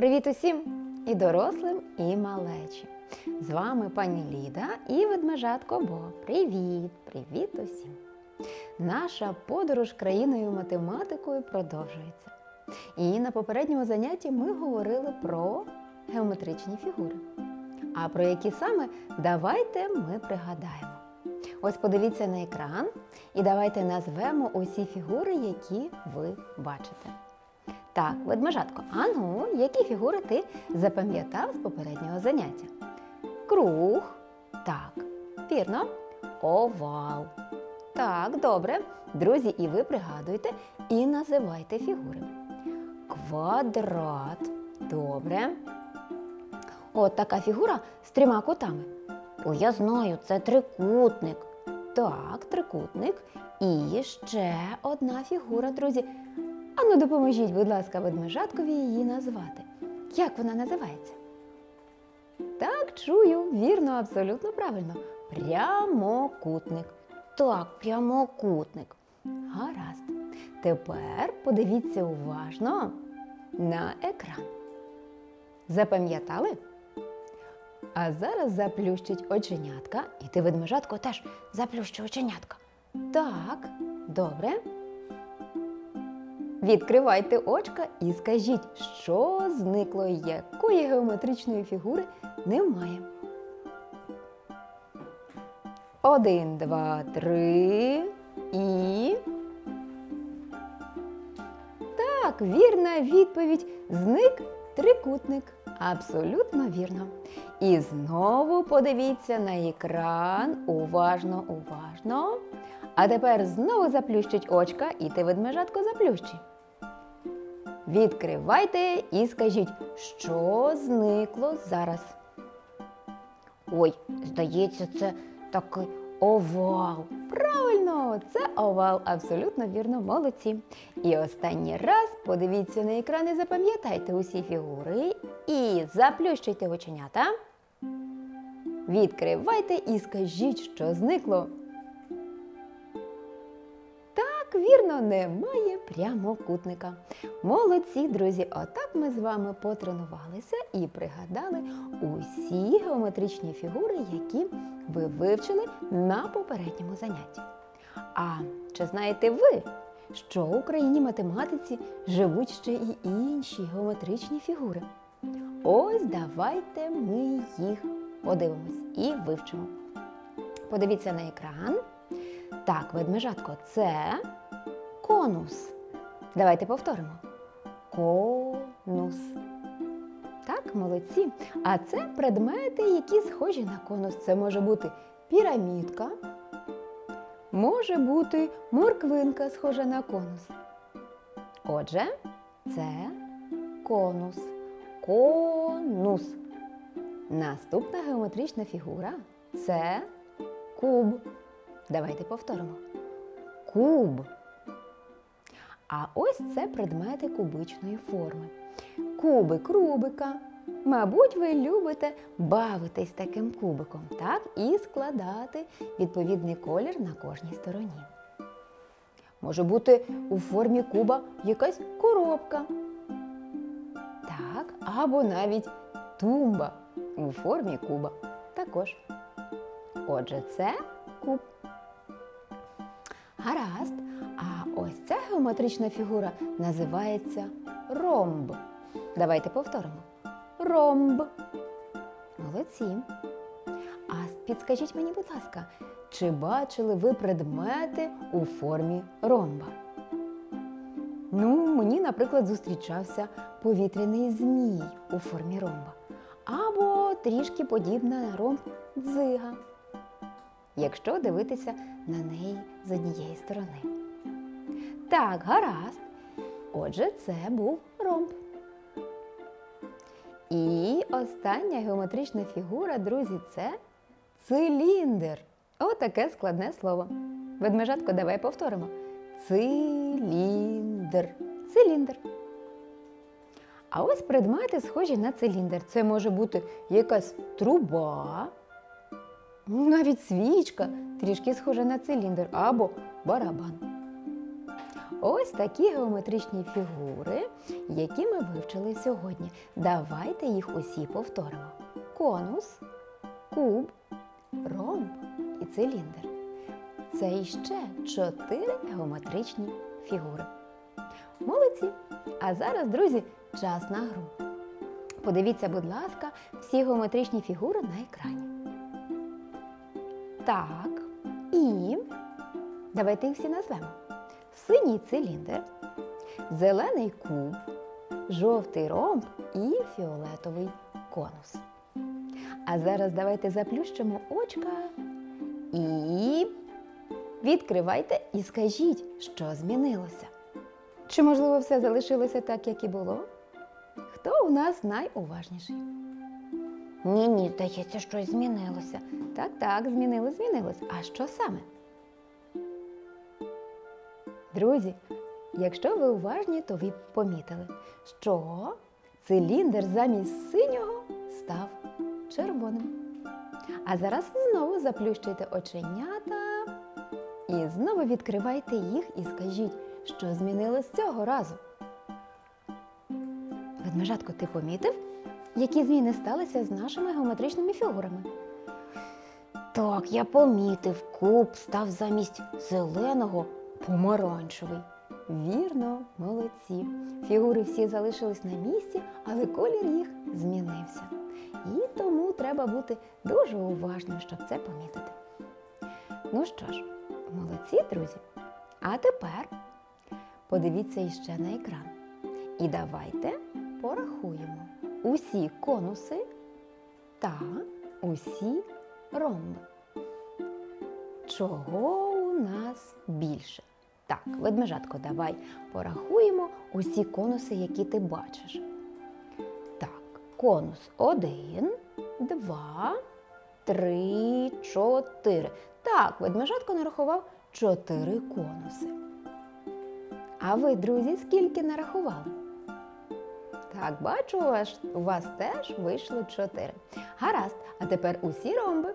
Привіт усім і дорослим, і малечі. З вами пані Ліда і ведмежатко Бо. Привіт, привіт усім! Наша подорож країною математикою продовжується. І на попередньому занятті ми говорили про геометричні фігури. А про які саме давайте ми пригадаємо. Ось подивіться на екран і давайте назвемо усі фігури, які ви бачите. Так, ведмежатко, а ну, які фігури ти запам'ятав з попереднього заняття? Круг. Так, вірно. Овал. Так, добре. Друзі, і ви пригадуйте і називайте фігури. Квадрат. Добре. От така фігура з трьома кутами. О, я знаю, це трикутник. Так, трикутник. І ще одна фігура, друзі. Ану, допоможіть, будь ласка, ведмежаткові її назвати. Як вона називається? Так, чую, вірно, абсолютно правильно. Прямокутник. Так, прямокутник. Гаразд. Тепер подивіться уважно на екран. Запам'ятали? А зараз заплющить оченятка, і ти, ведмежатко, теж заплющи оченятка. Так, добре. Відкривайте очка і скажіть, що зникло, якої геометричної фігури немає. Один, два, три і. Так, вірна відповідь. Зник трикутник. Абсолютно вірно. І знову подивіться на екран. Уважно, уважно. А тепер знову заплющить очка, і ти ведмежатко заплющи. Відкривайте і скажіть, що зникло зараз. Ой, здається, це такий овал. Правильно, це овал, абсолютно вірно, молодці. І останній раз подивіться на екран і запам'ятайте усі фігури і заплющуйте оченята. Відкривайте і скажіть, що зникло. Так, вірно, немає прямокутника. Молодці, друзі! Отак ми з вами потренувалися і пригадали усі геометричні фігури, які ви вивчили на попередньому занятті. А чи знаєте ви, що у країні математиці живуть ще і інші геометричні фігури? Ось давайте ми їх подивимось і вивчимо. Подивіться на екран. Так, ведмежатко, це конус. Давайте повторимо. Конус. Так, молодці. А це предмети, які схожі на конус. Це може бути пірамідка, може бути морквинка, схожа на конус. Отже, це конус. Конус. Наступна геометрична фігура це куб. Давайте повторимо. Куб. А ось це предмети кубичної форми. Кубик Рубика. Мабуть, ви любите бавитись таким кубиком, так? І складати відповідний колір на кожній стороні. Може бути у формі куба якась коробка. Так, або навіть тумба у формі куба. Також. Отже, це куб. Гаразд. А ось ця геометрична фігура називається ромб. Давайте повторимо. Ромб. Молодці. А підскажіть мені, будь ласка, чи бачили ви предмети у формі ромба? Ну, мені, наприклад, зустрічався повітряний змій у формі ромба. Або трішки подібна на ромб дзига якщо дивитися на неї з однієї сторони. Так, гаразд. Отже, це був ромб. І остання геометрична фігура, друзі, це циліндр. Отаке складне слово. Ведмежатко, давай повторимо. Циліндр. Циліндр. А ось предмети схожі на циліндр. Це може бути якась труба, навіть свічка трішки схожа на циліндр або барабан. ось такі геометричні фігури, які ми вивчили сьогодні. Давайте їх усі повторимо: конус, куб, ромб і циліндр. Це іще чотири геометричні фігури. Молодці! А зараз, друзі, час на гру. Подивіться, будь ласка, всі геометричні фігури на екрані. Так, і давайте їх всі назвемо: синій циліндр, зелений куб, жовтий ромб і фіолетовий конус. А зараз давайте заплющимо очка і відкривайте і скажіть, що змінилося. Чи, можливо, все залишилося так, як і було? Хто у нас найуважніший? Ні, ні, здається, щось змінилося. Так, так, змінилось, змінилось. А що саме? Друзі, якщо ви уважні, то ви помітили, що циліндр замість синього став червоним. А зараз знову заплющуйте оченята і знову відкривайте їх і скажіть, що змінилось цього разу. Ведмежатко, ти помітив, які зміни сталися з нашими геометричними фігурами? Так, я помітив, куб став замість зеленого помаранчевий. Вірно, молодці. Фігури всі залишились на місці, але колір їх змінився. І тому треба бути дуже уважним, щоб це помітити. Ну що ж, молодці, друзі. А тепер подивіться іще на екран. І давайте порахуємо усі конуси та усі ромби. Чого у нас більше? Так, ведмежатко, давай порахуємо усі конуси, які ти бачиш. Так, конус 1, 2, 3, 4. Так, ведмежатко нарахував 4 конуси. А ви, друзі, скільки нарахували? Так, бачу, у вас, теж вийшло 4. Гаразд, а тепер усі ромби.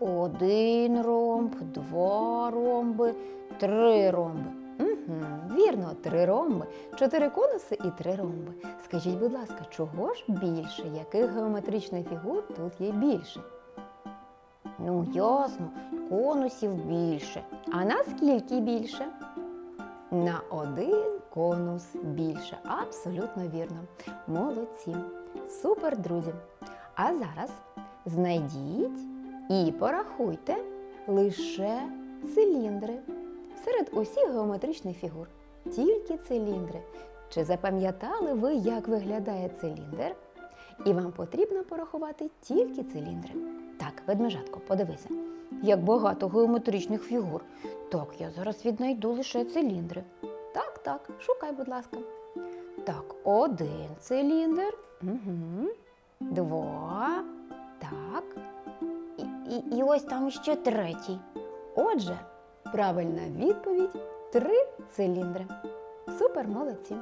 Один ромб, два ромби, три ромби. Угу, вірно, три ромби, чотири конуси і три ромби. Скажіть, будь ласка, чого ж більше? Яких геометричних фігур тут є більше? Ну, ясно, конусів більше. А наскільки більше? На один конус більше. Абсолютно вірно. Молодці. Супер, друзі. А зараз знайдіть і порахуйте лише циліндри серед усіх геометричних фігур. Тільки циліндри. Чи запам'ятали ви, як виглядає циліндр? І вам потрібно порахувати тільки циліндри. Так, ведмежатко, подивися, як багато геометричних фігур. Так, я зараз віднайду лише циліндри. Так, так, шукай, будь ласка. Так, один циліндр. Угу. Два. Так. І, і, і ось там ще третій. Отже, правильна відповідь три циліндри. Супер молодці.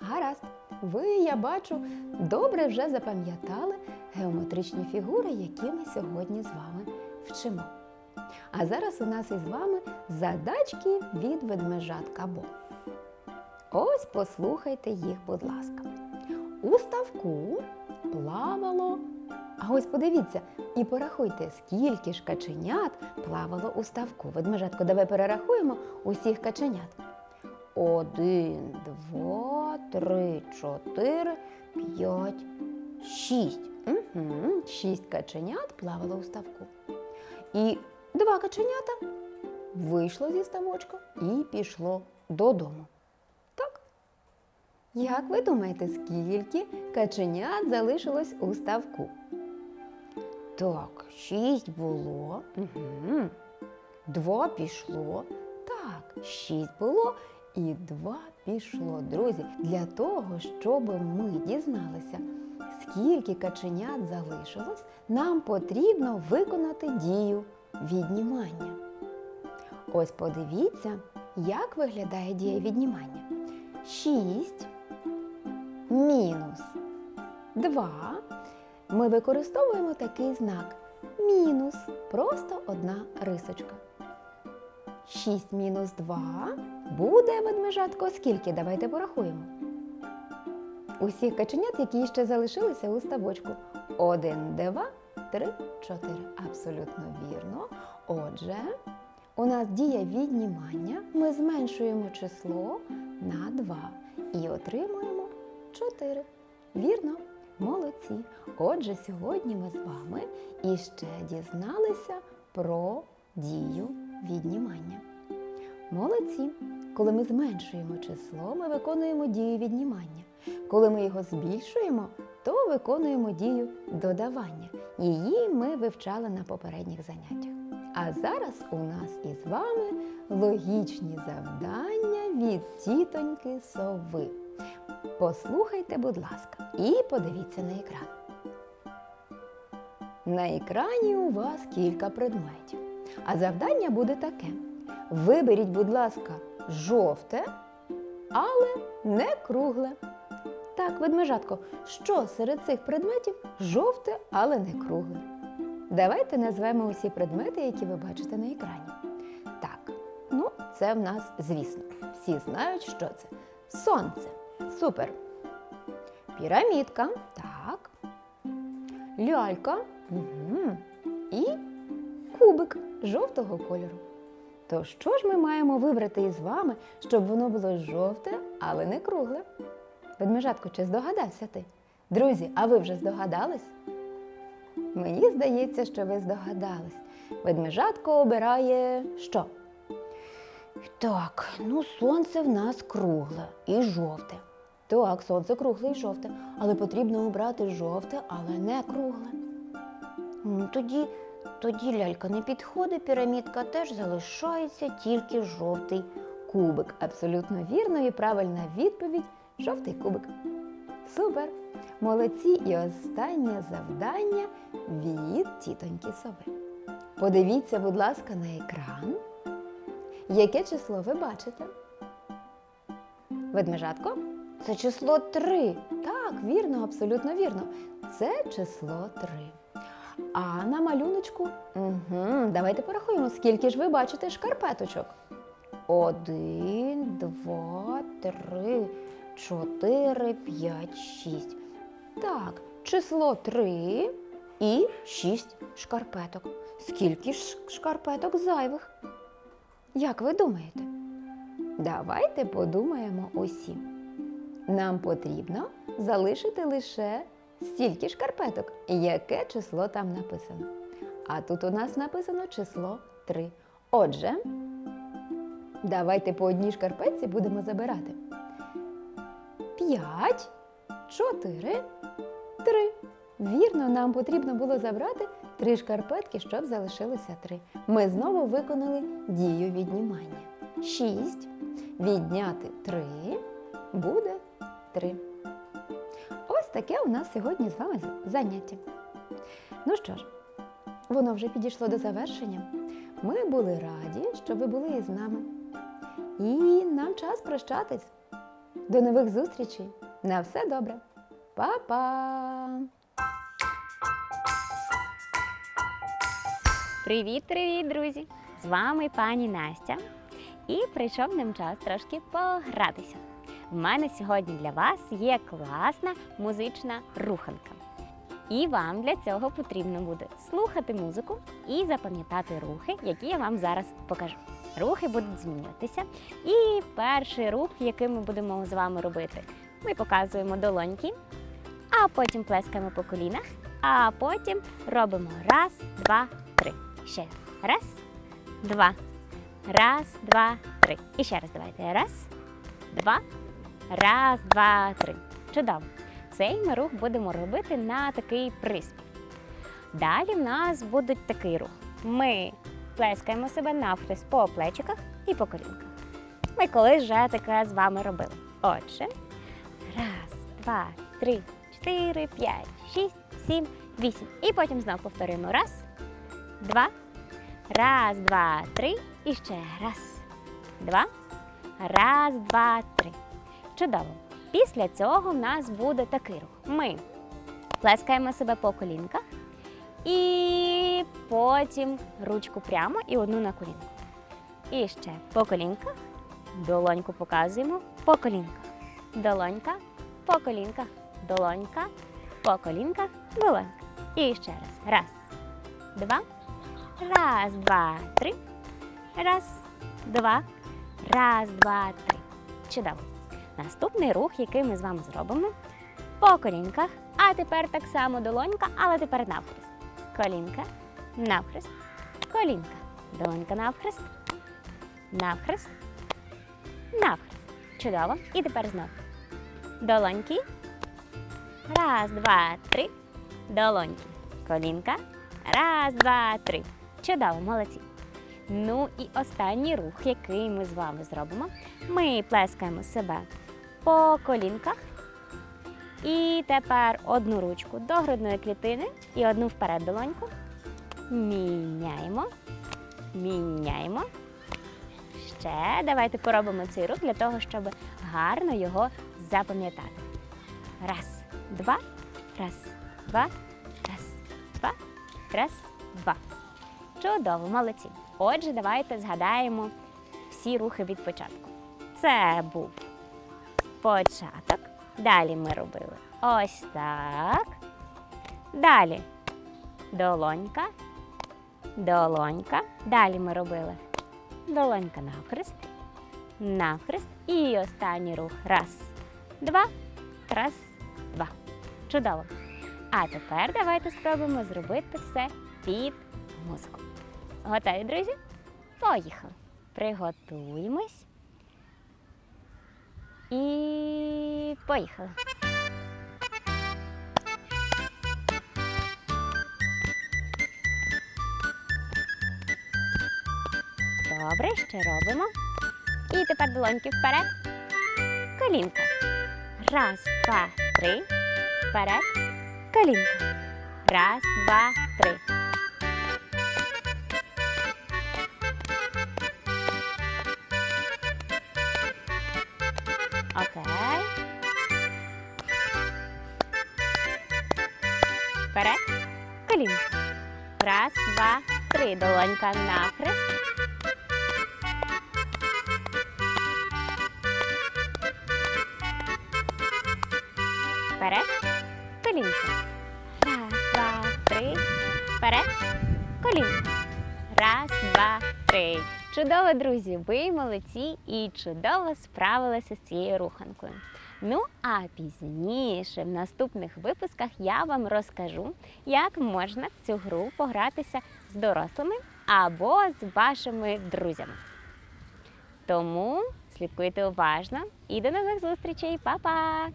Гаразд. Ви, я бачу, добре вже запам'ятали геометричні фігури, які ми сьогодні з вами вчимо. А зараз у нас із вами задачки від ведмежатка Бо. Ось послухайте їх, будь ласка. У ставку плавало. А ось подивіться і порахуйте, скільки ж каченят плавало у ставку. Ведмежатко, давай перерахуємо усіх каченят. Один, два, три, чотири, п'ять, шість. Угу. Шість каченят плавало у ставку. І два каченята вийшло зі ставочка і пішло додому. Так? Як ви думаєте, скільки каченят залишилось у ставку? Так, шість було. Угу. Два пішло. Так, шість було і два пішло. Друзі, для того, щоб ми дізналися, скільки каченят залишилось, нам потрібно виконати дію віднімання. Ось подивіться, як виглядає дія віднімання. 6 мінус 2. Ми використовуємо такий знак мінус, просто одна рисочка. 6 мінус 2 буде ведмежатко скільки? Давайте порахуємо. Усіх каченят, які ще залишилися у ставочку. 1, 2, 3, 4. Абсолютно вірно. Отже, у нас дія віднімання. Ми зменшуємо число на 2 і отримуємо 4. Вірно, молодці. Отже, сьогодні ми з вами іще дізналися про дію віднімання. Молодці! Коли ми зменшуємо число, ми виконуємо дію віднімання. Коли ми його збільшуємо, то виконуємо дію додавання. Її ми вивчали на попередніх заняттях. А зараз у нас із вами логічні завдання від тітоньки сови. Послухайте, будь ласка, і подивіться на екран. На екрані у вас кілька предметів. А завдання буде таке: виберіть, будь ласка, жовте, але не кругле. Так, ведмежатко, що серед цих предметів жовте, але не кругле? Давайте назвемо усі предмети, які ви бачите на екрані. Так, ну це в нас, звісно, всі знають, що це. Сонце. Супер. Пірамідка. Так. Лялька. Угу. І кубик жовтого кольору. То що ж ми маємо вибрати із вами, щоб воно було жовте, але не кругле? Ведмежатко, чи здогадався ти? Друзі, а ви вже здогадались? Мені здається, що ви здогадались. Ведмежатко обирає що? Так, ну сонце в нас кругле і жовте. Так, сонце кругле і жовте, але потрібно обрати жовте, але не кругле. М, Тоді, тоді лялька не підходить, пірамідка теж залишається тільки жовтий кубик. Абсолютно вірно і правильна відповідь жовтий кубик. Супер! Молодці і останнє завдання від тітоньки сови. Подивіться, будь ласка, на екран. Яке число ви бачите? Ведмежатко? Це число 3. Так, вірно, абсолютно вірно. Це число 3. А на малюночку? Угу, давайте порахуємо, скільки ж ви бачите шкарпеточок. Один, два, три, чотири, п'ять, шість. Так, число 3 і 6 шкарпеток. Скільки ж шкарпеток зайвих? Як ви думаєте? Давайте подумаємо усі. Нам потрібно залишити лише стільки шкарпеток, яке число там написано. А тут у нас написано число 3. Отже, давайте по одній шкарпетці будемо забирати. 5, 4, 3. Вірно, нам потрібно було забрати три шкарпетки, щоб залишилося три. Ми знову виконали дію віднімання. 6 відняти 3 буде 3. Ось таке у нас сьогодні з вами заняття. Ну що ж, воно вже підійшло до завершення. Ми були раді, що ви були із нами. І нам час прощатись. До нових зустрічей. На все добре. Па-па! Привіт-привіт, друзі! З вами пані Настя. І прийшов нам час трошки погратися. В мене сьогодні для вас є класна музична руханка. І вам для цього потрібно буде слухати музику і запам'ятати рухи, які я вам зараз покажу. Рухи будуть змінюватися. І перший рух, який ми будемо з вами робити, ми показуємо долоньки, а потім плескаємо по колінах, а потім робимо раз, два, три. Ще раз, два, раз, два, три. І ще раз давайте. Раз, два, раз, два, три. Чудово. Цей ми рух будемо робити на такий приспів. Далі в нас буде такий рух. Ми плескаємо себе навхрест по плечиках і по колінках. Ми колись вже таке з вами робили. Отже, раз, два, три, чотири, п'ять, шість, сім, вісім. І потім знову повторюємо. Раз, два, раз, два, три. І ще раз, два, раз, два, три. Чудово. Після цього в нас буде такий рух. Ми плескаємо себе по колінках і потім ручку прямо і одну на колінку. І ще по колінках. Долоньку показуємо по колінках. Долонька, по колінках, долонька, по колінках, долонька. І ще раз. Раз, два. Раз, два, три. Раз, два. Раз, два, три. Чудово. Наступний рух, який ми з вами зробимо по колінках. А тепер так само долонька, але тепер навхрест. Колінка, навхрест, колінка. Долонька навхрест, навхрест, навхрест. Чудово. І тепер знову. Долоньки. Раз, два, три. Долоньки. Колінка. Раз, два, три. Чудово, молодці. Ну і останній рух, який ми з вами зробимо. Ми плескаємо себе по колінках. І тепер одну ручку до грудної клітини і одну вперед долоньку. Міняємо. Міняємо. Ще давайте поробимо цей рух для того, щоб гарно його запам'ятати. Раз, два, раз, два, раз, два, раз, два. Чудово, молодці. Отже, давайте згадаємо всі рухи від початку. Це був початок. Далі ми робили ось так. Далі долонька, долонька. Далі ми робили долонька навхрест, навхрест. І останній рух. Раз, два, раз, два. Чудово. А тепер давайте спробуємо зробити все під музику. Готові, друзі? Поїхали. Приготуємось. І поїхали. Добре, ще робимо. І тепер долоньки вперед. Колінка. Раз, два, три. Вперед. Колінка. Раз, два, три. Два, три. Долонька навхрест. Вперед. Колінка. Раз, два, три. Вперед. Колінка. Раз, два, три. Чудово, друзі! Ви молодці і чудово справилися з цією руханкою. Ну, а пізніше, в наступних випусках, я вам розкажу, як можна в цю гру погратися з дорослими або з вашими друзями. Тому слідкуйте уважно і до нових зустрічей, Па-па!